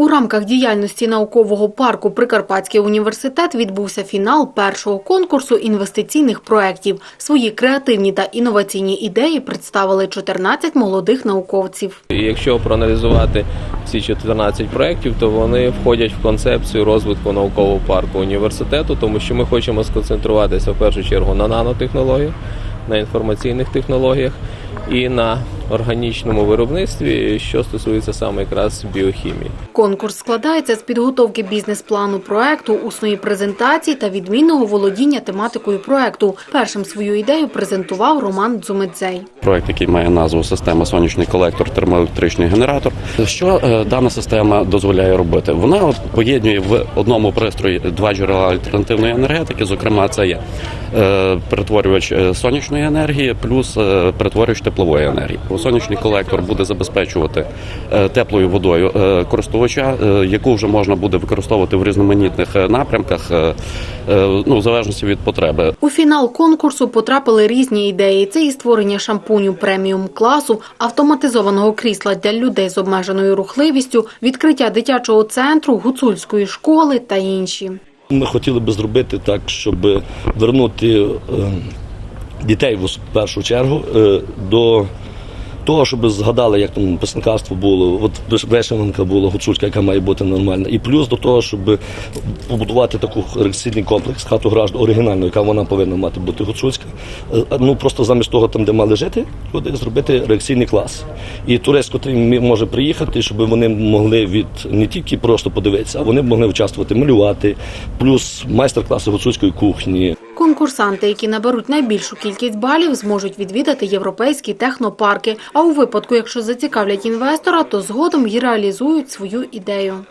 У рамках діяльності наукового парку Прикарпатський університет відбувся фінал першого конкурсу інвестиційних проєктів. Свої креативні та інноваційні ідеї представили 14 молодих науковців. Якщо проаналізувати ці 14 проєктів, то вони входять в концепцію розвитку наукового парку університету, тому що ми хочемо сконцентруватися в першу чергу на нанотехнологіях, на інформаційних технологіях і на органічному виробництві, що стосується саме якраз біохімії. Конкурс складається з підготовки бізнес-плану проекту, усної презентації та відмінного володіння тематикою проекту. Першим свою ідею презентував Роман Дзумедзей. Проект, який має назву Система сонячний колектор, термоелектричний генератор. Що е, дана система дозволяє робити? Вона поєднує в одному пристрої два джерела альтернативної енергетики. Зокрема, це є е, перетворювач е, сонячної енергії плюс перетворювач теплової енергії. Сонячний колектор буде забезпечувати е, теплою водою е, користувача, е, яку вже можна буде використовувати в різноманітних напрямках, ну в залежності від потреби. У фінал конкурсу потрапили різні ідеї. Це і створення шампуню преміум класу, автоматизованого крісла для людей з обмеженою рухливістю, відкриття дитячого центру, гуцульської школи та інші. Ми хотіли би зробити так, щоб вернути дітей в першу чергу до того, щоб згадали, як там писанкарство було, от вишиванка була гуцульська, яка має бути нормальна. І плюс до того, щоб побудувати таку рекційний комплекс, хату граждан оригінальну, яка вона повинна мати бути гуцульська. Е, Ну просто замість того, там, де мали жити, люди зробити реакційний клас. І турист, котрий може приїхати, щоб вони могли від не тільки просто подивитися, а вони могли участвувати, малювати, плюс майстер-класи гуцульської кухні. Конкурсанти, які наберуть найбільшу кількість балів, зможуть відвідати європейські технопарки. А у випадку, якщо зацікавлять інвестора, то згодом й реалізують свою ідею.